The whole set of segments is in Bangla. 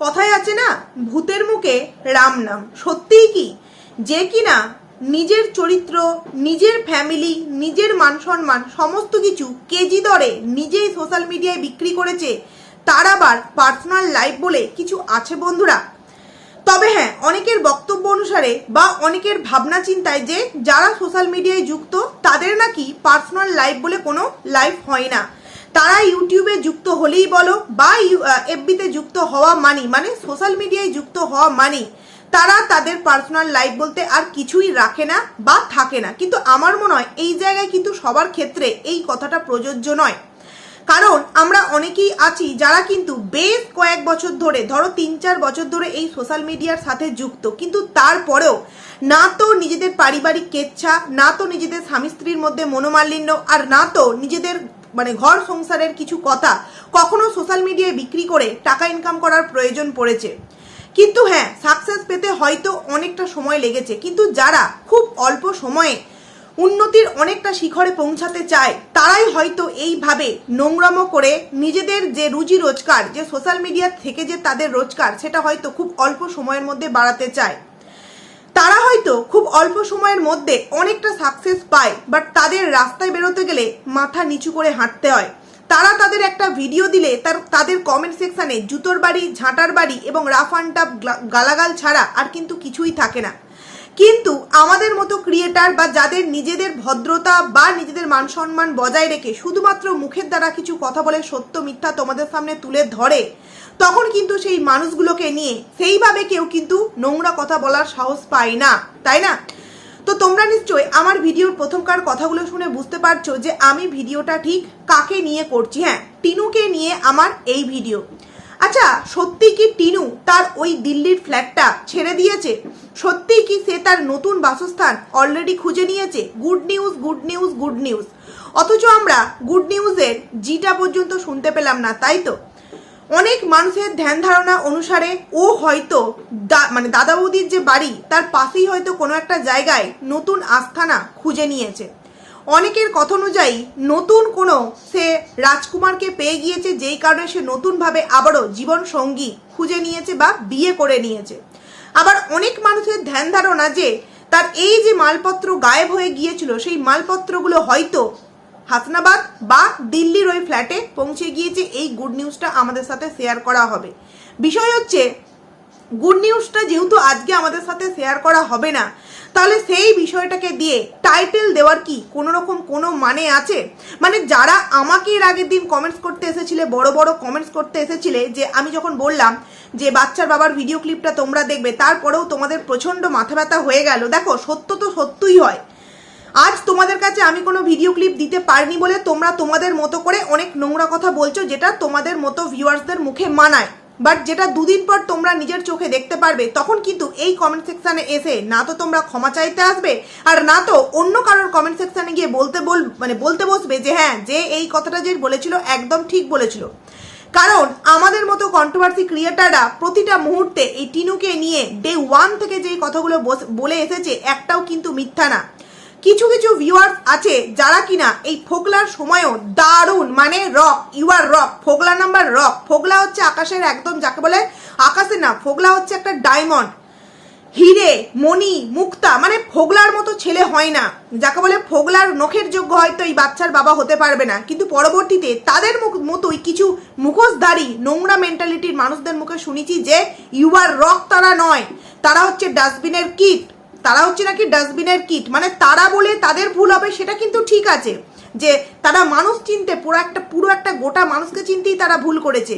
কথায় আছে না, ভূতের মুখে রাম নাম। সত্যিই কি? যে কিনা নিজের চরিত্র, নিজের ফ্যামিলি নিজের মান সম্মান, সমস্ত কিছু কেজি দরে নিজেই সোশ্যাল মিডিয়ায় বিক্রি করেছে, তার আবার পার্সোনাল লাইফ বলে কিছু আছে বন্ধুরা? তবে হ্যাঁ অনেকের বক্তব্য অনুসারে বা অনেকের ভাবনা চিন্তায় যে যারা সোশ্যাল মিডিয়ায় যুক্ত, তাদের নাকি পার্সোনাল লাইফ বলে কোনো লাইফ হয় না। তারা ইউটিউবে যুক্ত হলেই বলো বা এফবিতে যুক্ত হওয়া মানি মানে সোশ্যাল মিডিয়ায় যুক্ত হওয়া মানি তারা তাদের পার্সোনাল লাইফ বলতে আর কিছুই রাখে না বা থাকে না। কিন্তু আমার মনে হয় এই জায়গায় কিন্তু সবার ক্ষেত্রে এই কথাটা প্রযোজ্য নয়। কারণ আমরা অনেকেই আছি যারা কিন্তু বেশ কয়েক বছর ধরে, ধরো তিন চার বছর ধরে এই সোশ্যাল মিডিয়ার সাথে যুক্ত। কিন্তু তারপরেও না তো নিজেদের পারিবারিক কেচ্ছা, না তো নিজেদের স্বামী স্ত্রীর মধ্যে মনোমালিন্য, আর না তো নিজেদের মানে ঘর সংসারের কিছু কথা কখনো সোশ্যাল মিডিয়ায় বিক্রি করে টাকা ইনকাম করার প্রয়োজন পড়েছে। কিন্তু হ্যাঁ সাকসেস পেতে হয়তো অনেকটা সময় লেগেছে। কিন্তু যারা খুব অল্প সময়ে উন্নতির অনেকটা শিখরে পৌঁছাতে চায়, তারাই হয়তো এইভাবে নোংরামো করে নিজেদের যে রুজি রোজগার, যে সোশ্যাল মিডিয়া থেকে যে তাদের রোজগার, সেটা হয়তো খুব অল্প সময়ের মধ্যে বাড়াতে চায়। তারা হয়তো খুব অল্প সময়ের মধ্যে অনেকটা সাকসেস পায় বাট তাদের রাস্তায় বেরোতে গেলে মাথা নিচু করে হাঁটতে হয়। তারা তাদের একটা ভিডিও দিলে তার, তাদের কমেন্ট সেকশানে জুতোর বাড়ি, ঝাঁটার বাড়ি এবং রাফ অ্যান্ড টাফ গালাগাল ছাড়া আর কিন্তু কিছুই থাকে না। কিন্তু আমাদের মতো ক্রিয়েটার বা যাদের নিজেদের ভদ্রতা বা নিজেদের মান সম্মান বজায় রেখে শুধুমাত্র মুখের দ্বারা কিছু কথা বলে সত্য মিথ্যা তোমাদের সামনে তুলে ধরে তখন কিন্তু সেই মানুষগুলোকে নিয়ে সেইভাবে কেউ কিন্তু নোংরা কথা বলার সাহস পায় না, তাই না? তো তোমরা নিশ্চয়ই আমার ভিডিওর প্রথমকার কথাগুলো শুনে বুঝতে পারছ যে আমি ভিডিওটা ঠিক কাকে নিয়ে করছি হ্যাঁ টিনুকে নিয়ে আমার এই ভিডিও। আচ্ছা সত্যি কি টিনু তার ওই দিল্লির ফ্ল্যাটটা ছেড়ে দিয়েছে? সত্যি কি সে তার নতুন বাসস্থান অলরেডি খুঁজে নিয়েছে? Good news good news good news অথচ আমরা গুড নিউজের জিটা পর্যন্ত শুনতে পেলাম না, তাই তো? অনেক মানুষের ধ্যান ধারণা অনুসারে ও হয়তো মানে দাদা বৌদির যে বাড়ি, তার পাশেই হয়তো কোনো একটা জায়গায় নতুন আস্থানা খুঁজে নিয়েছে। অনেকের কথা অনুযায়ী, নতুন কোনো সে রাজকুমারকে পেয়ে গিয়েছে, যেই কারণে সে নতুনভাবে আবারও জীবন সঙ্গী খুঁজে নিয়েছে বা বিয়ে করে নিয়েছে। আবার অনেক মানুষের ধ্যান ধারণা যে, তার এই যে মালপত্র গায়েব হয়ে গিয়েছিল, সেই মালপত্রগুলো হয়তো হাসনাবাদ বা দিল্লির ওই ফ্ল্যাটে পৌঁছে গিয়েছে। এই গুড নিউজটা আমাদের সাথে শেয়ার করা হবে। বিষয় হচ্ছে গুড নিউজটা যেহেতু আজকে আমাদের সাথে শেয়ার করা হবে না, তাহলে সেই বিষয়টাকে দিয়ে টাইটেল দেওয়ার কি কোনো রকম কোনো মানে আছে? মানে যারা আমাকে এর আগের দিন কমেন্টস করতে এসেছিলে, বড় বড় কমেন্টস করতে এসেছিলে, যে আমি যখন বললাম যে বাচ্চার বাবার ভিডিও ক্লিপটা তোমরা দেখবে, তারপরেও তোমাদের প্রচণ্ড মাথা ব্যথা হয়ে গেল। দেখো, সত্য তো সত্যই হয়। আজ তোমাদের কাছে আমি কোনো ভিডিও ক্লিপ দিতে পারিনি বলে তোমরা তোমাদের মতো করে অনেক নোংরা কথা বলছো যেটা তোমাদের মতো ভিউয়ার্সদের মুখে মানায়। বাট যেটা দুদিন পর তোমরা নিজের চোখে দেখতে পারবে, তখন কিন্তু এই কমেন্ট সেকশানে এসে না তো তোমরা ক্ষমা চাইতে আসবে, আর না তো অন্য কারোর কমেন্ট সেকশানে গিয়ে বলতে বল মানে বলতে বসবে যে হ্যাঁ যে এই কথাটা যে বলেছিল একদম ঠিক বলেছিল। কারণ আমাদের মতো কন্ট্রোভার্সি ক্রিয়েটাররা প্রতিটা মুহূর্তে এই টিনুকে নিয়ে ডে ওয়ান থেকে যেই কথাগুলো বলে এসেছে, একটাও কিন্তু মিথ্যা না। কিছু কিছু ভিউয়ার্স আছে যারা কিনা এই ফোগলার সময়ও দারুণ মানে রক ইউ আর রক ফোগলা নাম্বার রক ফোগলা হচ্ছে আকাশের একদম যাকে বলে আকাশে না, ফোগলা হচ্ছে একটা ডায়মন্ড হিরে, মণি, মুক্তা মানে ফোগলার মতো ছেলে হয় না, যাকে বলে ফোগলার নখের যোগ্য হয়তো এই বাচ্চার বাবা হতে পারবে না, কিন্তু পরবর্তীতে তাদের মতোই কিছু মুখোশধারী, নোংরা মেন্টালিটির মানুষদের মুখে শুনেছি যে ইউ আর রক তারা নয়, তারা হচ্ছে ডাস্টবিনের কিট তারা হচ্ছে নাকি ডাস্টবিনের কিট। মানে তারা বলে তাদের ভুল হবে, সেটা কিন্তু ঠিক আছে। যে তারা মানুষ চিনতে, পুরো একটা পুরো একটা গোটা মানুষকে চিনতেই তারা ভুল করেছে।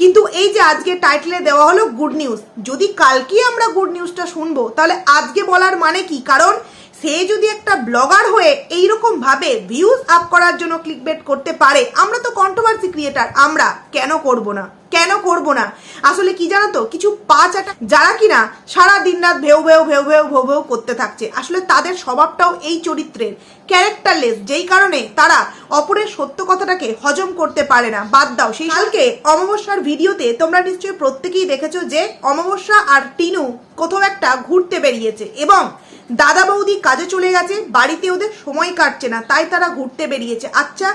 কিন্তু এই যে আজকে টাইটেলে দেওয়া হলো গুড নিউজ যদি কালকে আমরা গুড নিউজটা শুনব, তাহলে আজকে বলার মানে কি? কারণ সে যদি একটা ব্লগার হয়ে এইরকম ভাবে ভিউজ আপ করার জন্য ক্লিক বেট করতে পারে, আমরা তো কন্ট্রোভার্সি ক্রিয়েটার আমরা কেন করব না? কেন করব না? আসলে কি জানো তো, কিছু পাঁচ আটা যারা কিনা সারা দিন রাত ভেউ ভেউ ভেউ ভেউ ভেউ ভেউ করতে থাকছে। আসলে তাদের স্বভাবটাও এই চরিত্রের ক্যারেক্টারলেস যেই কারণে তারা অপরের সত্য কথাটাকে হজম করতে পারে না। বাদ দাও, সেই কালকে অমাবস্যার ভিডিওতে তোমরা নিশ্চয়ই প্রত্যেকেই দেখেছ যে অমাবস্যা আর টিনু কোথাও একটা ঘুরতে বেরিয়েছে এবং দাদা বৌদি কাজে চলে গেছে, বাড়িতে ওদের সময় কাটছে না, তাই তারা ঘুরতে বেরিয়েছে। আচ্ছা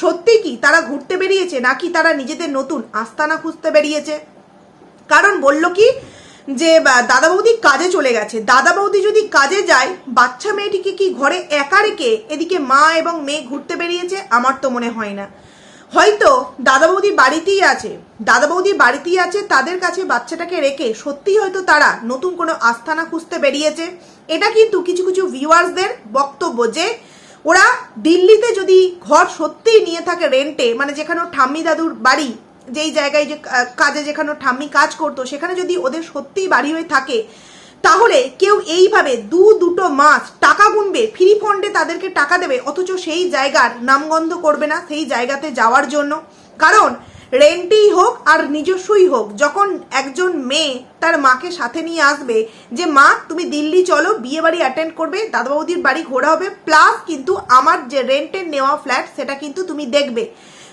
সত্যি কি তারা ঘুরতে বেরিয়েছে নাকি তারা নিজেদের নতুন আস্তানা খুঁজতে বেরিয়েছে? কারণ বলল কি যে দাদা বৌদি কাজে চলে গেছে। দাদা বৌদি যদি কাজে যায়, বাচ্চা মেয়েটিকে কি ঘরে একা রেখে এদিকে মা এবং মেয়ে ঘুরতে বেরিয়েছে? আমার তো মনে হয় না। হয়তো দাদা বৌদি বাড়িতেই আছে। দাদা বৌদি বাড়িতেই আছে, তাদের কাছে বাচ্চাটাকে রেখে সত্যিই হয়তো তারা নতুন কোনো আস্থানা খুঁজতে বেরিয়েছে। এটা কিন্তু কিছু কিছু ভিউয়ার্সদের বক্তব্য যে ওরা দিল্লিতে যদি ঘর সত্যিই নিয়ে থাকে রেন্টে মানে যেখানে ঠাম্মি দাদুর বাড়ি, যেই জায়গায় যে কাজে যেখানে ঠাম্মি কাজ করতো, সেখানে যদি ওদের সত্যিই বাড়ি হয়ে থাকে, তাহলে কেউ এইভাবে দু দুটো মাস টাকা গুনবে ফ্রি ফন্ডে তাদেরকে টাকা দেবে, অথচ সেই জায়গার নামগন্ধ করবে না সেই জায়গাতে যাওয়ার জন্য। কারণ রেন্টেই হোক আর নিজস্বই হোক, যখন একজন মেয়ে তার মাকে সাথে নিয়ে আসবে যে, মা, তুমি দিল্লি চলো বিয়ে বাড়ি অ্যাটেন্ড করবে দাদা বৌদির বাড়ি ঘোরা হবে প্লাস কিন্তু আমার যে রেন্টের নেওয়া ফ্ল্যাট সেটা কিন্তু তুমি দেখবে।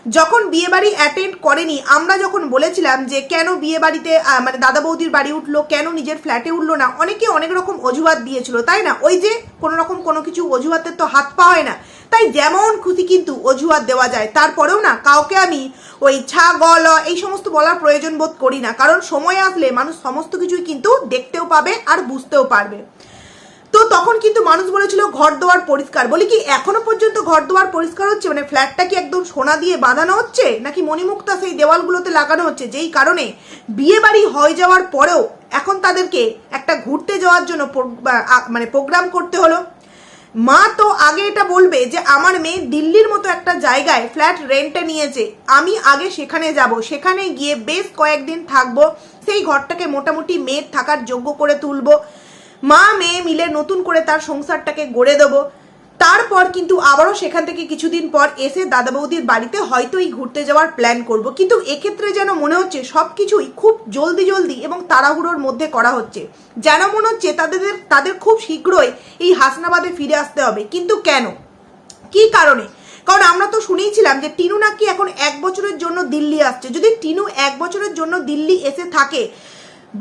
যখন বিয়ে বাড়ি অ্যাটেন্ড করেনি, আমরা যখন বলেছিলাম যে কেন বিয়ে বাড়িতে মানে দাদা বৌদির বাড়ি উঠল, কেন নিজের ফ্ল্যাটে উঠল না, অনেকে অনেক রকম অজুহাত দিয়েছিল, তাই না? ওই যে কোনো রকম কোনো কিছু অজুহাতের তো হাত পাওয়া হয় না। তাই যেমন খুশি কিন্তু অজুহাত দেওয়া যায়, তারপরেও না কাউকে আমি ওই ছা গল এই সমস্ত বলার প্রয়োজন বোধ করি না, কারণ সময় আসলে মানুষ সমস্ত কিছুই কিন্তু দেখতেও পাবে আর বুঝতেও পারবে। তো তখন কিন্তু মানুষ বলেছিল ঘর দোয়ার পরিষ্কার। বলি কি, এখনও পর্যন্ত ঘর দোয়ার পরিষ্কার হচ্ছে? মানে ফ্ল্যাটটা কি একদম সোনা দিয়ে বাঁধানো হচ্ছে? নাকি মণিমুক্তা সেই দেওয়ালগুলোতে লাগানো হচ্ছে? যেই কারণে বিয়ে বাড়ি হয়ে যাওয়ার পরেও এখন তাদেরকে একটা ঘুরতে যাওয়ার জন্য মানে প্রোগ্রাম করতে হলো। মা তো আগে এটা বলবে যে, আমার মেয়ে দিল্লির মতো একটা জায়গায় ফ্ল্যাট রেন্টে নিয়েছে। আমি আগে সেখানে যাব। সেখানে গিয়ে বেশ কয়েকদিন থাকব। সেই ঘরটাকে মোটামুটি মেয়ের থাকার যোগ্য করে তুলবো। মা মেয়ে মিলে নতুন করে তার সংসারটাকে গড়ে দেবো। তারপর কিন্তু আবারও সেখান থেকে কিছুদিন পর এসে দাদা বৌদির বাড়িতে হয়তো এই ঘুরতে যাওয়ার প্ল্যান করব। কিন্তু এক্ষেত্রে যেন মনে হচ্ছে সব কিছুই খুব জলদি জলদি এবং তাড়াহুড়োর মধ্যে করা হচ্ছে। যেন মনে হচ্ছে তাদের তাদের খুব শীঘ্রই এই হাসনাবাদে ফিরে আসতে হবে। কিন্তু কেন? কি কারণে? কারণ আমরা তো শুনেইছিলাম যে টিনু নাকি এখন এক বছরের জন্য দিল্লি আসছে। যদি টিনু এক বছরের জন্য দিল্লি এসে থাকে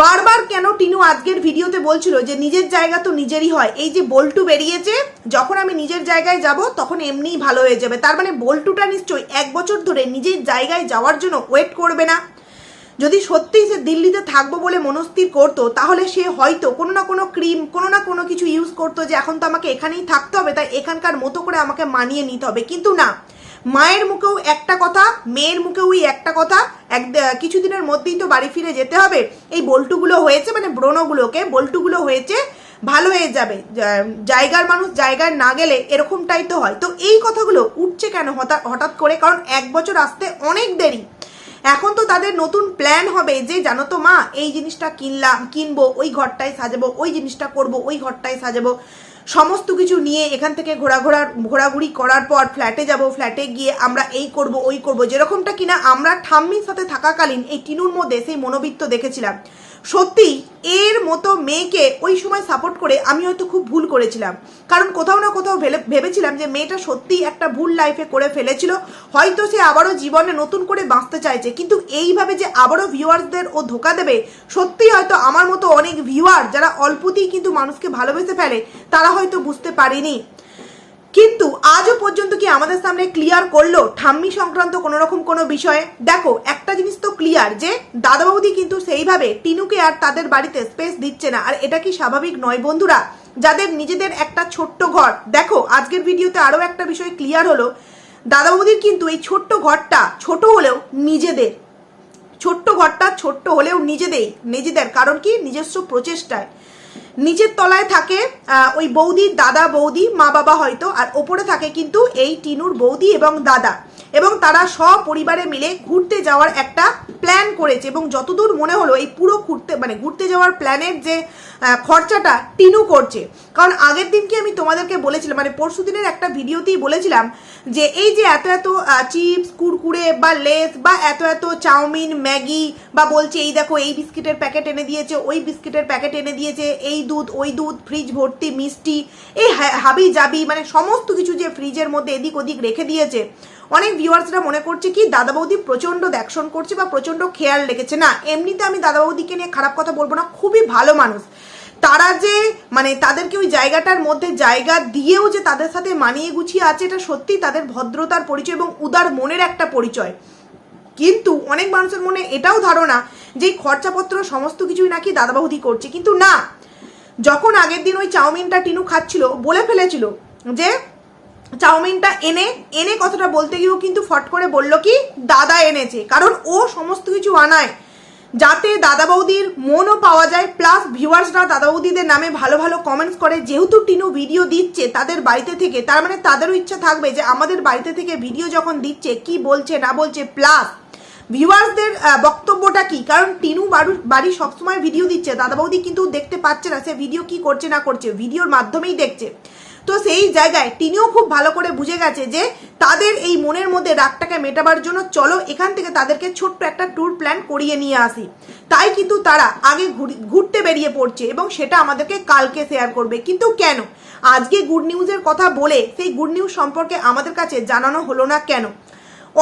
বারবার কেন টিনু আজকের ভিডিওতে বলছিল যে নিজের জায়গা তো নিজেরই হয়। এই যে বল্টু বেরিয়েছে, যখন আমি নিজের জায়গায় যাব, তখন এমনিই ভালো হয়ে যাবে। তার মানে বল্টুটা নিশ্চয়ই এক বছর ধরে নিজের জায়গায় যাওয়ার জন্য ওয়েট করবে না। যদি সত্যিই সে দিল্লিতে থাকব বলে মনস্থির করতো, তাহলে সে হয়তো কোনো না কোনো ক্রিম, কোনো না কোনো কিছু ইউজ করতো যে এখন তো আমাকে এখানেই থাকতে হবে, তাই এখানকার মতো করে আমাকে মানিয়ে নিতে হবে। কিন্তু না মায়ের মুখেও একটা কথা, মেয়ের মুখেও ওই একটা কথা। এক কিছুদিনের মধ্যেই তো বাড়ি ফিরে যেতে হবে। এই বল্টুগুলো হয়েছে মানে ব্রণগুলোকে, বল্টুগুলো হয়েছে, ভালো হয়ে যাবে। জায়গার মানুষ জায়গায় না গেলে এরকমটাই তো হয়। তো এই কথাগুলো উঠছে কেন হঠাৎ করে? কারণ এক বছর আসতে অনেক দেরি। এখন তো তাদের নতুন প্ল্যান হবে যে, জানো তো মা, এই জিনিসটা কিনলাম, কিনবো, ওই ঘরটায় সাজাবো, ওই জিনিসটা করব, ওই ঘরটায় সাজাবো। সমস্ত কিছু নিয়ে এখান থেকে ঘোরাঘোরা, ঘোরাঘুরি করার পর ফ্ল্যাটে যাব ফ্ল্যাটে গিয়ে আমরা এই করব, ওই করব, যেরকমটা কিনা আমরা ঠাম্মির সাথে থাকাকালীন এই টিনুর মধ্যে সেই মনোবিত্ত দেখেছিলাম। সত্যি, এর মতো মেয়েকে ওই সময় সাপোর্ট করে আমি হয়তো খুব ভুল করেছিলাম। কারণ কোথাও না কোথাও ভেবেছিলাম যে মেয়েটা সত্যিই একটা ভুল লাইফে করে ফেলেছিল। হয়তো সে আবারও জীবনে নতুন করে বাঁচতে চাইছে, কিন্তু এইভাবে যে আবারও ভিউয়ার্সদের ও ধোকা দেবে সত্যিই হয়তো আমার মতো অনেক ভিউয়ার যারা অল্পতেই কিন্তু মানুষকে ভালোবেসে ফেলে, তারা হয়তো বুঝতে পারেনি। কিন্তু আজও পর্যন্ত কি আমাদের সামনে ক্লিয়ার করল ঠাম্মি সংক্রান্ত কোনো রকম কোনো বিষয়ে? দেখো, একটা জিনিস তো ক্লিয়ার যে দাদা বৌদি কিন্তু সেইভাবে টিনুকে আর তাদের বাড়িতে স্পেস দিচ্ছে না। আর এটা কি স্বাভাবিক নয় বন্ধুরা? যাদের নিজেদের একটা ছোট্ট ঘর। দেখো, আজকের ভিডিওতে আরও একটা বিষয় ক্লিয়ার হলো। দাদা বৌদির কিন্তু এই ছোট্ট ঘরটা ছোট হলেও নিজেদের। ছোট্ট ঘরটা ছোট্ট হলেও নিজেদের নিজেদের। কারণ কি? নিজস্ব প্রচেষ্টায়। নিচের তলায় থাকে ওই বৌদির দাদা বৌদি, মা বাবা হয়তো, আর ওপরে থাকে কিন্তু এই টিনুর বৌদি এবং দাদা। এবং তারা সপরিবারে মিলে ঘুরতে যাওয়ার একটা প্ল্যান করেছে এবং যতদূর মনে হলো এই পুরো ঘুরতে মানে ঘুরতে যাওয়ার প্ল্যানের যে খরচাটা টিনু করছে। কারণ আগের দিনকে আমি তোমাদেরকে বলেছিলাম মানে পরশু দিনের একটা ভিডিওতেই বলেছিলাম যে এই যে এত এত চিপস কুরকুরে বা লেস বা এত এত চাউমিন, ম্যাগি বা বলছে এই দেখো এই বিস্কিটের প্যাকেট এনে দিয়েছে, ওই বিস্কিটের প্যাকেট এনে দিয়েছে, এই দুধ, ওই দুধ ফ্রিজ ভর্তি, মিষ্টি, এই হাবি জাবি মানে সমস্ত কিছু যে ফ্রিজের মধ্যে এদিক ওদিক রেখে দিয়েছে। অনেক ভিউয়ার্সরা মনে করছে কি দাদা বৌদি প্রচণ্ড দেখশন করছে বা প্রচণ্ড খেয়াল রেখেছে। না, এমনিতে আমি দাদা বৌদিকে নিয়ে খারাপ কথা বলব না, খুবই ভালো মানুষ। তারা যে মানে তাদেরকে ওই জায়গাটার মধ্যে জায়গা দিয়েও যে তাদের সাথে মানিয়ে গুছিয়ে আছে, এটা সত্যি তাদের ভদ্রতার পরিচয় এবং উদার মনের একটা পরিচয়। কিন্তু অনেক মানুষের মনে এটাও ধারণা যে খরচাপত্র সমস্ত কিছুই নাকি দাদা বৌদি করছে। কিন্তু না, যখন আগের দিন ওই চাউমিনটা টিনু খাচ্ছিল, বলে ফেলেছিল যে চাউমিনটা এনে এনে কথাটা বলতে গিয়েও কিন্তু ফট করে বলল কি, দাদা এনেছে। কারণ ও সমস্ত কিছু আনায়। যাতে দাদা বৌদির মনও পাওয়া যায় প্লাস ভিউয়ার্সরা দাদা বৌদিদের নামে ভালো ভালো কমেন্টস করে। যেহেতু টিনু ভিডিও দিচ্ছে তাদের বাড়িতে থেকে, তার মানে তাদেরও ইচ্ছা থাকবে যে আমাদের বাড়িতে থেকে ভিডিও যখন দিচ্ছে, কি বলছে, না বলছে প্লাস ভিউয়ার্সদের বক্তব্যটা কি? কারণ টিনু বাড়ির বাড়ি সবসময় ভিডিও দিচ্ছে। দাদা বৌদি কিন্তু দেখতে পাচ্ছে না, সে ভিডিও কি করছে, না করছে ভিডিওর মাধ্যমেই দেখছে। তো সেই জায়গায় তিনিও খুব ভালো করে বুঝে গেছে যে তাদের এই মনের মধ্যে রাগটাকে মেটাবার জন্য চলো এখান থেকে তাদেরকে ছোট্ট একটা ট্যুর প্ল্যান করিয়ে নিয়ে আসি। তাই কিন্তু তারা আগে ঘুরি- ঘুরতে বেরিয়ে পড়ছে এবং সেটা আমাদেরকে কালকে শেয়ার করবে। কিন্তু কেন? আজকে গুড নিউজের কথা বলে সেই গুড নিউজ সম্পর্কে আমাদের কাছে জানানো হলো না কেন?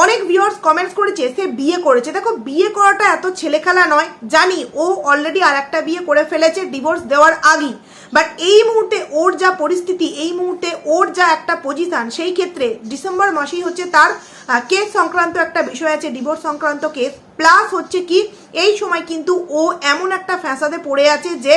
অনেক ভিউয়ার্স কমেন্টস করেছে, সে বিয়ে করেছে। দেখো, বিয়ে করাটা এত ছেলেখেলা নয়। জানি, ও অলরেডি আর একটা বিয়ে করে ফেলেছে ডিভোর্স দেওয়ার আগেই। বাট এই মুহূর্তে ওর যা পরিস্থিতি, এই মুহূর্তে ওর যা একটা পজিশন সেই ক্ষেত্রে ডিসেম্বর মাসেই হচ্ছে তার কেস সংক্রান্ত একটা বিষয় আছে ডিভোর্স সংক্রান্ত কেস প্লাস হচ্ছে কি, এই সময় কিন্তু ও এমন একটা ফ্যাসাদে পড়ে আছে যে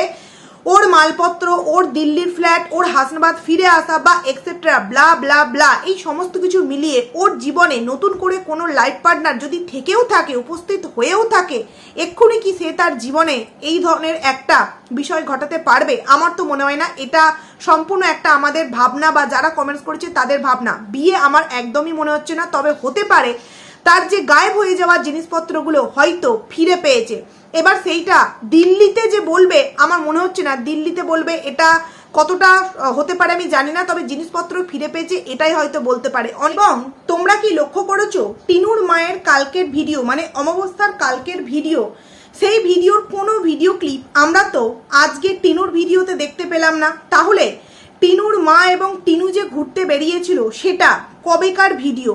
ওর মালপত্র, ওর দিল্লির ফ্ল্যাট, ওর হাসনাবাদ ফিরে আসা বা এক্সেট্রা ব্লা ব্লা ব্লা এই সমস্ত কিছু মিলিয়ে ওর জীবনে নতুন করে কোনো লাইফ পার্টনার যদি থেকেও থাকে, উপস্থিত হয়েও থাকে, এক্ষুনি কি সে তার জীবনে এই ধরনের একটা বিষয় ঘটাতে পারবে? আমার তো মনে হয় না। এটা সম্পূর্ণ একটা আমাদের ভাবনা বা যারা কমেন্টস করেছে তাদের ভাবনা। বিয়ে আমার একদমই মনে হচ্ছে না, তবে হতে পারে তার যে গায়েব হয়ে যাওয়া জিনিসপত্রগুলো হয়তো ফিরে পেয়েছে। এবার সেইটা দিল্লিতে যে বলবে, আমার মনে হচ্ছে না। দিল্লিতে বলবে, এটা কতটা হতে পারে আমি জানি না, তবে জিনিসপত্র ফিরে পেয়েছে, এটাই হয়তো বলতে পারে। এবং তোমরা কি লক্ষ্য করেছ? টিনুর মায়ের কালকের ভিডিও মানে অমাবস্যার কালকের ভিডিও, সেই ভিডিওর কোনো ভিডিও ক্লিপ আমরা তো আজকে টিনুর ভিডিওতে দেখতে পেলাম না। তাহলে টিনুর মা এবং টিনু যে ঘুরতে বেরিয়েছিল, সেটা কবেকার ভিডিও?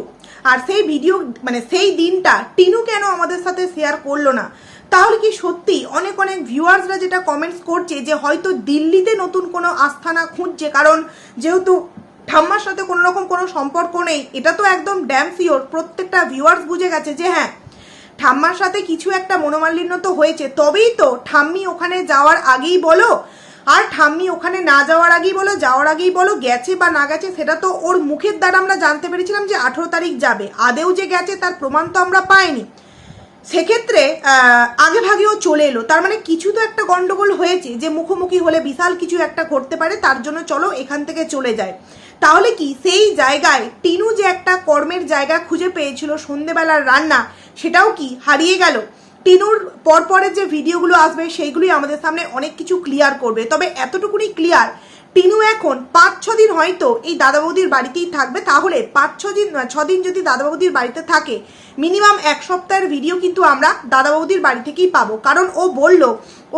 আর সেই ভিডিও মানে সেই দিনটা টিনু কেন আমাদের সাথে শেয়ার করল না? তাহলে কি সত্যি অনেক অনেক ভিউয়ার্সরা যেটা কমেন্টস করছে যে হয়তো দিল্লিতে নতুন কোনো আস্থানা খুঁজছে, কারণ যেহেতু ঠাম্মার সাথে কোনো রকম কোনো সম্পর্ক নেই, এটা তো একদম ড্যাম শিওর প্রত্যেকটা ভিউয়ার্স বুঝে গেছে যে হ্যাঁ ঠাম্মার সাথে কিছু একটা মনোমালিন্য তো হয়েছে। তবেই তো ঠাম্মি ওখানে যাওয়ার আগেই বলো আর ঠাম্মি ওখানে না যাওয়ার আগেই বলো, যাওয়ার আগেই বলো, গেছে বা না গেছে, সেটা তো ওর মুখের দ্বারা আমরা জানতে পেরেছিলাম যে আঠেরো তারিখ যাবে। আদেও যে গেছে, তার প্রমাণ তো আমরা পাইনি। সেক্ষেত্রে আগে ভাগেও চলে এলো। তার মানে কিছু তো একটা গন্ডগোল হয়েছে যে মুখোমুখি হলে বিশাল কিছু একটা ঘটতে পারে, তার জন্য চলো এখান থেকে চলে যায়। তাহলে কি, সেই জায়গায় টিনু যে একটা কর্মের জায়গা খুঁজে পেয়েছিল সন্ধেবেলার রান্না, সেটাও কি হারিয়ে গেল? টিনুর পরপরের যে ভিডিওগুলো আসবে সেইগুলি আমাদের সামনে অনেক কিছু ক্লিয়ার করবে। তবে এতটুকুনি ক্লিয়ার টিনু এখন পাঁচ, ছ দিন হয়তো এই দাদা বৌদির বাড়িতেই থাকবে। তাহলে পাঁচ, ছ দিন ছ দিন যদি দাদা বৌদির বাড়িতে থাকে মিনিমাম এক সপ্তাহের ভিডিও কিন্তু আমরা দাদা বৌদির বাড়ি থেকেই পাবো। কারণ ও বলল,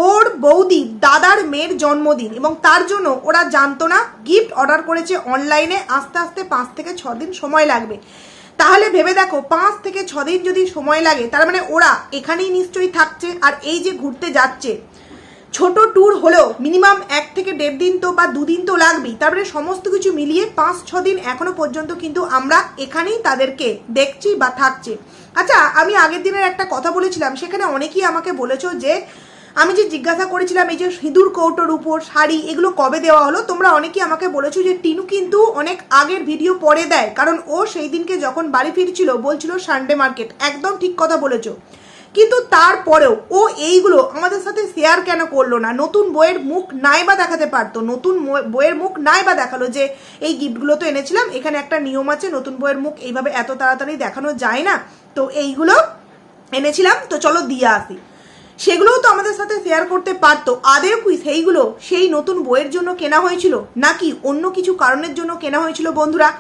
ওর বৌদি দাদার মেয়ের জন্মদিন এবং তার জন্য ওরা জানতো না গিফট অর্ডার করেছে অনলাইনে আস্তে আস্তে পাঁচ থেকে ছ দিন সময় লাগবে। তাহলে ভেবে দেখো, পাঁচ থেকে ছ দিন যদি সময় লাগে, তার মানে ওরা এখানেই নিশ্চয়ই থাকছে আর এই যে ঘুরতে যাচ্ছে। ছোট ট্যুর হলেও মিনিমাম এক থেকে দেড় দিন তো বা দুদিন তো লাগবেই। তারপরে সমস্ত কিছু মিলিয়ে পাঁচ, ছ দিন এখনও পর্যন্ত কিন্তু আমরা এখানেই তাদেরকে দেখছি বা থাকছে। আচ্ছা আমি আগের দিনের একটা কথা বলেছিলাম, সেখানে অনেকেই আমাকে বলেছ যে আমি যে জিজ্ঞাসা করেছিলাম, এই যে সিঁদুর কৌটোর উপর শাড়ি, এগুলো কবে দেওয়া হলো? তোমরা অনেকেই আমাকে বলেছ যে টিনু কিন্তু অনেক আগের ভিডিও পরে দেয়। কারণ ও সেই দিনকে যখন বাড়ি ফিরছিল, বলছিল সানডে মার্কেট একদম ঠিক কথা বলেছ। কিন্তু তারপরেও ও এইগুলো আমাদের সাথে শেয়ার কেন করল না? নতুন বইয়ের মুখ নাই বা দেখাতে পারতো। নতুন বইয়ের মুখ নাই বা দেখাল যে, এই গিফটগুলো তো এনেছিলাম, এখানে একটা নিয়ম আছে, নতুন বইয়ের মুখ এইভাবে এত তাড়াতাড়ি দেখানো যায় না। তো এইগুলো এনেছিলাম। তো চলো দিয়ে আসি। সেগুলোও তো আমাদের সাথে শেয়ার করতে পারতো। আদেও কি সেইগুলো সেই নতুন বইয়ের জন্য কেনা হয়েছিল? নাকি অন্য কিছু কারণের জন্য কেনা হয়েছিল বন্ধুরা?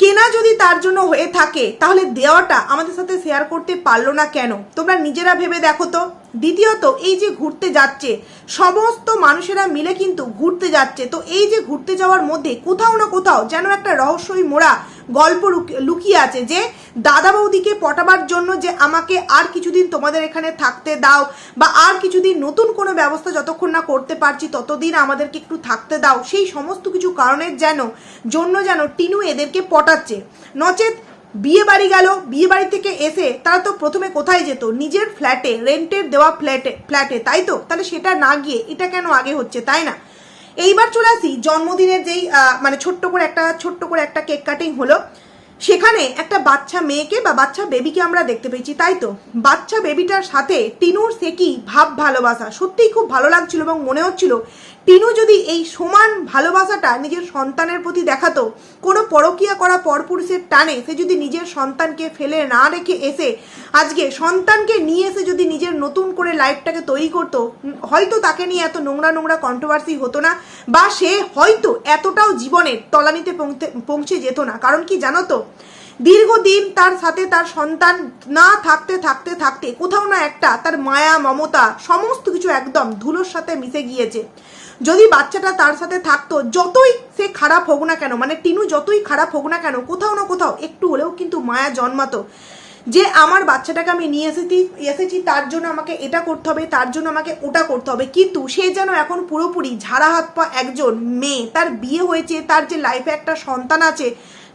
কেনা যদি তার জন্য হয়ে থাকে, তাহলে দেওয়াটা আমাদের সাথে শেয়ার করতে পারল না কেন? তোমরা নিজেরা ভেবে দেখো তো। দ্বিতীয়ত, এই যে ঘুরতে যাচ্ছে, সমস্ত মানুষেরা মিলে কিন্তু ঘুরতে যাচ্ছে। তো এই যে ঘুরতে যাওয়ার মধ্যে কোথাও না কোথাও যেন একটা রহস্যই মোড়া গল্প লুকি- লুকিয়ে আছে যে দাদা বৌদিকে পটাবার জন্য যে আমাকে আর কিছুদিন তোমাদের এখানে থাকতে দাও বা আর কিছুদিন নতুন কোনো ব্যবস্থা যতক্ষণ না করতে পারছি ততদিন আমাদেরকে একটু থাকতে দাও। সেই সমস্ত কিছু কারণের যেন, জন্য যেন টিনু এদেরকে পটাচ্ছে। নচেত বিয়ে বাড়ি গেল, বিয়ে বাড়ি থেকে এসে তারা তো প্রথমে কোথায় যেত? নিজের ফ্ল্যাটে রেন্টের দেওয়া ফ্ল্যাটে ফ্ল্যাটে তাই তো? তাহলে সেটা না গিয়ে এটা কেন আগে হচ্ছে, তাই না? এইবার চলে আসি জন্মদিনের যেই মানে ছোট্ট করে একটা, ছোট্ট করে একটা কেক কাটিং হলো। সেখানে একটা বাচ্চা মেয়েকে বা বাচ্চা বেবিকে আমরা দেখতে পেয়েছি, তাই তো? বাচ্চা বেবিটার সাথে টিনুর সে কি ভাব ভালোবাসা? সত্যিই খুব ভালো লাগছিল এবং মনে হচ্ছিল টিনু যদি এই সমান ভালোবাসাটা নিজের সন্তানের প্রতি দেখাতো, কোনো পরকিয়া করা পরপুরুষের টানে সে যদি নিজের সন্তানকে ফেলে না রেখে এসে, আজকে সন্তানকে নিয়ে এসে যদি নিজের নতুন করে লাইফটাকে তৈরি করতো হয়তো তাকে নিয়ে এত নোংরা নোংরা কন্ট্রোভার্সি হতো না, বা সে হয়তো এতটাও জীবনের তলানিতে পৌঁছে- যেত না। কারণ কি জানো তো? দীর্ঘদিন তার সাথে তার সন্তান না থাকতে থাকতে থাকতে কোথাও না একটা তার মায়া, মমতা, সমস্ত কিছু একদম ধুলোর সাথে মিশে গিয়েছে। যদি বাচ্চাটা তার সাথে থাকতো, যতই সে খারাপ হোক না কেন মানে টিনু যতই খারাপ হোক না কেন, কোথাও না কোথাও একটু হলেও কিন্তু মায়া জন্মাতো। যে আমার বাচ্চাটাকে আমি নিয়ে এসেছি এসেছি, তার জন্য আমাকে এটা করতে হবে, তার জন্য আমাকে ওটা করতে হবে। কিন্তু সে যেন এখন পুরোপুরি ঝাড়া হাত পা একজন মেয়ে, তার বিয়ে হয়েছে, তার যে লাইফে একটা সন্তান আছে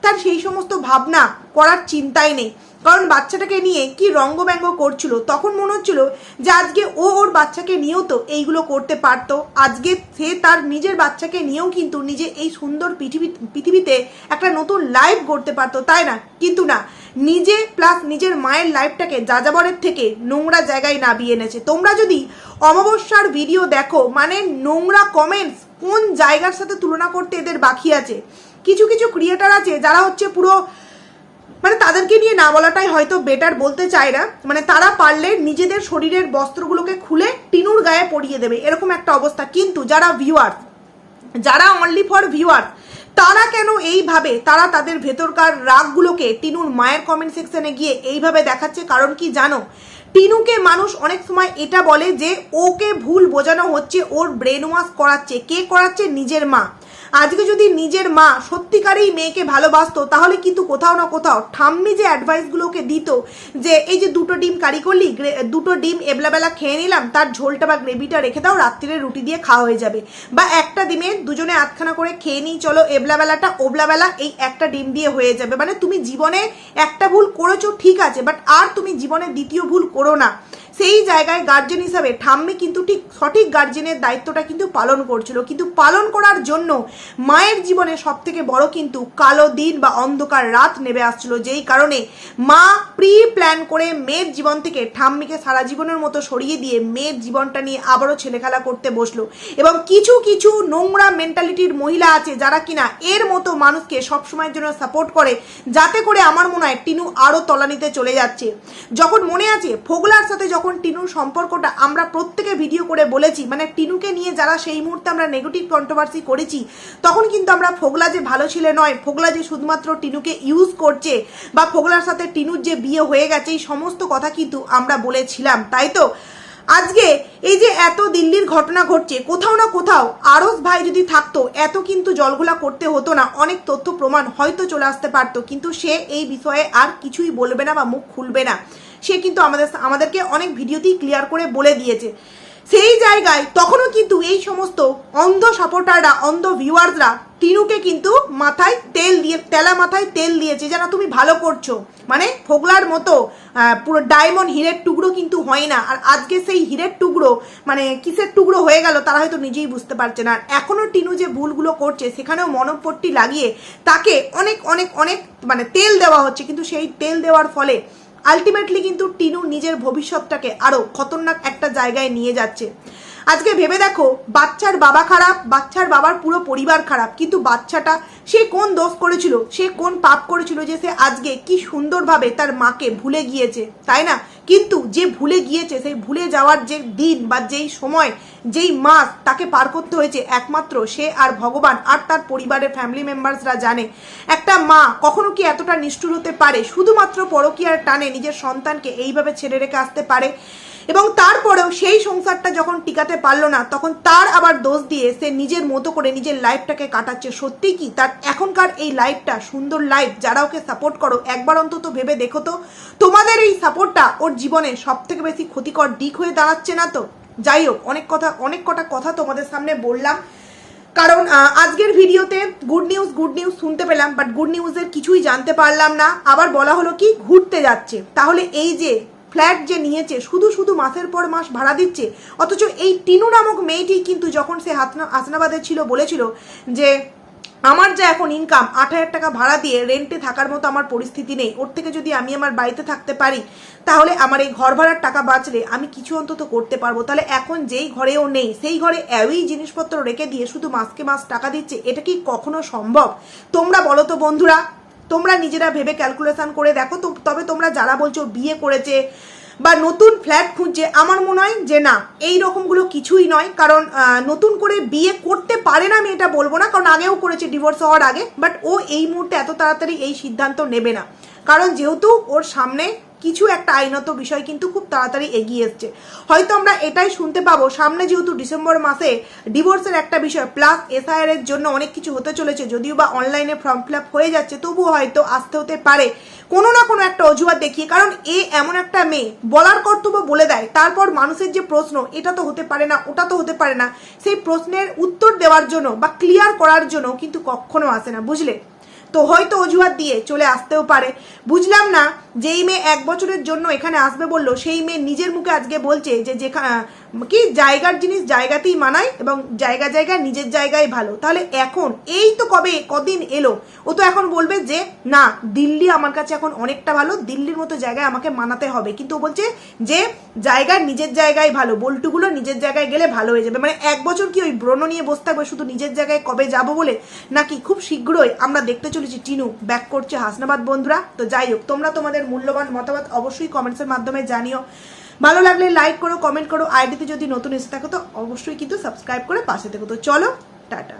তার সেই সমস্ত ভাবনা করার চিন্তাই নেই। কারণ বাচ্চাটাকে নিয়ে কি রঙ্গব্যঙ্গ করছিল, তখন মনে হচ্ছিল যে আজকে ও ওর বাচ্চাকে নিয়েও তো এইগুলো করতে পারতো। আজকে সে তার নিজের বাচ্চাকে নিয়েও কিন্তু নিজে এই সুন্দর পৃথিবী, পৃথিবীতে একটা নতুন লাইফ গড়তে পারতো, তাই না? কিন্তু না, নিজে প্লাস নিজের মায়ের লাইফটাকে যাযাবরের থেকে নোংরা জায়গায় নামিয়ে এনেছে। তোমরা যদি অমাবস্যার ভিডিও দেখো মানে নোংরা কমেন্টস কোন জায়গার সাথে তুলনা করতে এদের বাকি আছে? কিছু কিছু ক্রিয়েটার আছে যারা হচ্ছে পুরো মানে তাদেরকে নিয়ে না বলাটাই হয়তো বেটার বলতে চায় না। মানে তারা পারলে নিজেদের শরীরের বস্ত্রগুলোকে খুলে টিনুর গায়ে পরিয়ে দেবে, এরকম একটা অবস্থা। কিন্তু যারা ভিউয়ার যারা অনলি ফর ভিউয়ার তারা কেন এইভাবে, তারা তাদের ভেতরকার রাগগুলোকে টিনুর মায়ের কমেন্ট সেকশনে গিয়ে এইভাবে দেখাচ্ছে? কারণ কি জানো? টিনুকে মানুষ অনেক সময় এটা বলে যে, ওকে ভুল বোঝানো হচ্ছে, ওর ব্রেন ওয়াশ করাচ্ছে। কে করাচ্ছে? নিজের মা। আজকে যদি নিজের মা সত্যিকারেই মেয়েকে ভালোবাসতো, তাহলে কিন্তু কোথাও না কোথাও ঠাম্মি যে অ্যাডভাইসগুলোকে দিত যে, এই যে দুটো ডিম কারি করলি দুটো ডিম এবলাবেলা খেয়ে নিলাম, তার ঝোলটা বা গ্রেভিটা রেখে দাও, রাত্রিরে রুটি দিয়ে খাওয়া হয়ে যাবে। বা একটা ডিমে দুজনে আধখানা করে খেয়ে নিই, চলো এবলাবেলাটা, ওবলাবেলা এই একটা ডিম দিয়ে হয়ে যাবে। মানে তুমি জীবনে একটা ভুল করেছ, ঠিক আছে বাট আর তুমি জীবনে দ্বিতীয় ভুল করো না। সেই জায়গায় গার্জেন হিসাবে ঠাম্মি কিন্তু ঠিক সঠিক গার্জেনের দায়িত্বটা কিন্তু পালন করছিল। কিন্তু পালন করার জন্য মায়ের জীবনে সব থেকে বড় কিন্তু কালো দিন বা অন্ধকার রাত নেমে আসছিল। যেই কারণে মা প্রি প্ল্যান করে মেয়ের জীবন থেকে ঠাম্মিকে সারা জীবনের মতো সরিয়ে দিয়ে মেয়ের জীবনটা নিয়ে আবারও ছেলেখেলা করতে বসল। এবং কিছু কিছু নোংরা মেন্টালিটির মহিলা আছে যারা কিনা এর মতো মানুষকে সবসময়ের জন্য সাপোর্ট করে, যাতে করে আমার মনে হয় টিনু আরও তলানিতে চলে যাচ্ছে। যখন মনে আছে, ফোগলার সাথে যখন টিনুর সম্পর্কটা আমরা প্রত্যেকে ভিডিও করে বলেছি। মানে টিনুকে নিয়ে যারা সেই মুহূর্তে আমরা নেগেটিভ কন্ট্রোভার্সি করেছি, তখন কিন্তু আমরা ফোগলা যে ভালো ছেলে নয়, ফোগলা যে শুধুমাত্র টিনুকে ইউজ করছে বা ফোগলার সাথে টিনুর যে বিয়ে হয়ে গেছে, এই সমস্ত কথা কিন্তু আমরা বলেছিলাম, তাই তো? আজকে এই যে এত দিল্লির ঘটনা ঘটছে, কোথাও না কোথাও আরস ভাই যদি থাকতো, এত কিন্তু জলঘোলা করতে হতো না, অনেক তথ্য প্রমাণ হয়তো চলে আসতে পারতো, কিন্তু সে এই বিষয়ে আর কিছুই বলবে না বা মুখ খুলবে না। সে কিন্তু আমাদের আমাদেরকে অনেক ভিডিওতেই ক্লিয়ার করে বলে দিয়েছে। সেই জায়গায় তখনও কিন্তু এই সমস্ত অন্ধ সাপোর্টাররা অন্ধ ভিউয়ার্সরা টিনুকে কিন্তু মাথায় তেল দিয়ে, তেলা মাথায় তেল দিয়েছে যেন তুমি ভালো করছ। মানে ফোগলার মতো পুরো ডায়মন্ড হীরের টুকরো কিন্তু হয় না। আর আজকে সেই হীরের টুকরো মানে কিসের টুকরো হয়ে গেল তারা হয়তো নিজেই বুঝতে পারছে না। আর এখনও টিনু যে ভুলগুলো করছে, সেখানেও মনপট্টি লাগিয়ে তাকে অনেক অনেক অনেক মানে তেল দেওয়া হচ্ছে। কিন্তু সেই তেল দেওয়ার ফলে আলটিমেটলি কিন্তু টিনু নিজের ভবিষ্যৎটাকে আরও খতরনাক একটা জায়গায় নিয়ে যাচ্ছে। আজকে ভেবে দেখো, বাচ্চার বাবা খারাপ, বাচ্চার বাবার পুরো পরিবার খারাপ। কিন্তু বাচ্চাটা সে কোন দোষ করেছিল, সে কোন পাপ করেছিল যে সে আজকে কি সুন্দরভাবে তার মাকে ভুলে গিয়েছে, তাই না? কিন্তু যে ভুলে গিয়েছে, সেই ভুলে যাওয়ার যে দিন বা যেই সময়, যেই মাস তাকে পার করতে হয়েছে, একমাত্র সে আর ভগবান আর তার পরিবারের ফ্যামিলি মেম্বার্সরা জানে। একটা মা কখনো কি এতটা নিষ্ঠুর হতে পারে? শুধুমাত্র পরকীয়ার টানে নিজের সন্তানকে এইভাবে ছেড়ে রেখে আসতে পারে? এবং তারপরেও সেই সংসারটা যখন টিকাতে পারল না, তখন তার আবার দোষ দিয়ে সে নিজের মতো করে নিজের লাইফটাকে কাটাচ্ছে। সত্যি কি? তার এখনকার এই লাইফটা, সুন্দর লাইফ, যারা ওকে সাপোর্ট করো, একবার অন্তত ভেবে দেখো তো। তোমাদের এই সাপোর্টটা ওর জীবনে সব থেকে বেশি ক্ষতিকর দিক হয়ে দাঁড়াচ্ছে না তো? যাই হোক, অনেক কথা, অনেক কটা কথা তোমাদের সামনে বললাম। কারণ আজকের ভিডিওতে গুড নিউজ গুড নিউজ শুনতে পেলাম বাট গুড নিউজের কিছুই জানতে পারলাম না। আবার বলা হলো কি? ঘুরতে যাচ্ছে। তাহলে এই যে ফ্ল্যাট যে নিয়েছে, শুধু শুধু মাসের পর মাস ভাড়া দিচ্ছে, অথচ এই টিনু নামক মেয়েটি কিন্তু যখন সে হাসনা হাসনাবাদে ছিল, বলেছিল যে, আমার যা এখন ইনকাম আট হাজার টাকা ভাড়া দিয়ে রেন্টে থাকার মতো আমার পরিস্থিতি নেই। ওর থেকে যদি আমি আমার বাড়িতে থাকতে পারি, তাহলে আমার এই ঘর ভাড়ার টাকা বাঁচলে আমি কিছু অন্তত করতে পারব। তাহলে এখন যেই ঘরেও নেই, সেই ঘরে এই জিনিসপত্র রেখে দিয়ে শুধু মাসকে মাস টাকা দিচ্ছে, এটা কি কখনো সম্ভব? তোমরা বলো তো বন্ধুরা তোমরা নিজেরা ভেবে ক্যালকুলেশন করে দেখো তো, তবে তোমরা যারা বলছো বিয়ে করেছে বা নতুন ফ্ল্যাট খুঁজছে, আমার মনে হয় যে না, এই রকমগুলো কিছুই নয়। কারণ নতুন করে বিয়ে করতে পারে না আমি এটা বলব না, কারণ আগেও করেছে ডিভোর্স হওয়ার আগে। বাট ও এই মুহূর্তে এত তাড়াতাড়ি এই সিদ্ধান্ত নেবে না। কারণ যেহেতু ওর সামনে কিছু একটা আইনত বিষয় কিন্তু খুব তাড়াতাড়ি এগিয়ে এসছে। হয়তো আমরা এটাই শুনতে পাবো, সামনে যেহেতু ডিসেম্বর মাসে ডিভোর্সের একটা বিষয় প্লাস এসআইআর এর জন্য অনেক কিছু হতে চলেছে, যদিও বা অনলাইনে ফর্ম ফিল হয়ে যাচ্ছে, তবুও হয়তো আসতে হতে পারে। কোনো না কোনো একটা অজুহাত দেখিয়ে, কারণ এ এমন একটা মেয়ে, বলার কর্তব্য বলে দেয়, তারপর মানুষের যে প্রশ্ন, এটা তো হতে পারে না, ওটা তো হতে পারে না, সেই প্রশ্নের উত্তর দেওয়ার জন্য বা ক্লিয়ার করার জন্য কিন্তু কখনো আসে না, বুঝলে? তো হয়তো অজুহাত দিয়ে চলে আসতেও পারে। বুঝলাম না যেই মেয়ে এক বছরের জন্য এখানে আসবে বলল, সেই মেয়ে নিজের মুখে আজকে বলছে যে যেখানে কি জায়গার জিনিস জায়গাতেই মানায় এবং জায়গা জায়গায় নিজের জায়গায় ভালো। তাহলে এখন, এই তো কবে, কদিন এলো? ও তো এখন বলবে যে, না, দিল্লি আমার কাছে এখন অনেকটা ভালো, দিল্লির মতো জায়গায় আমাকে মানাতে হবে। কিন্তু ও বলছে যে জায়গার নিজের জায়গায় ভালো, বল্টুগুলো নিজের জায়গায় গেলে ভালো হয়ে যাবে। মানে এক বছর কি ওই ব্রণ নিয়ে বসতে থাকবে শুধু নিজের জায়গায় কবে যাব বলে? নাকি খুব শীঘ্রই আমরা দেখতে চলেছি টিনু ব্যাক করছে হাসনাবাদ বন্ধুরা। তো যাই হোক, তোমরা তোমাদের মূল্যবান মতামত অবশ্যই কমেন্টসের মাধ্যমে জানিও। ভালো লাগলে লাইক করো কমেন্ট করো আইডিতে যদি নতুন এসে থাকো, তো অবশ্যই কিন্তু সাবস্ক্রাইব করে পাশে থেকো। তো চলো, টাটা।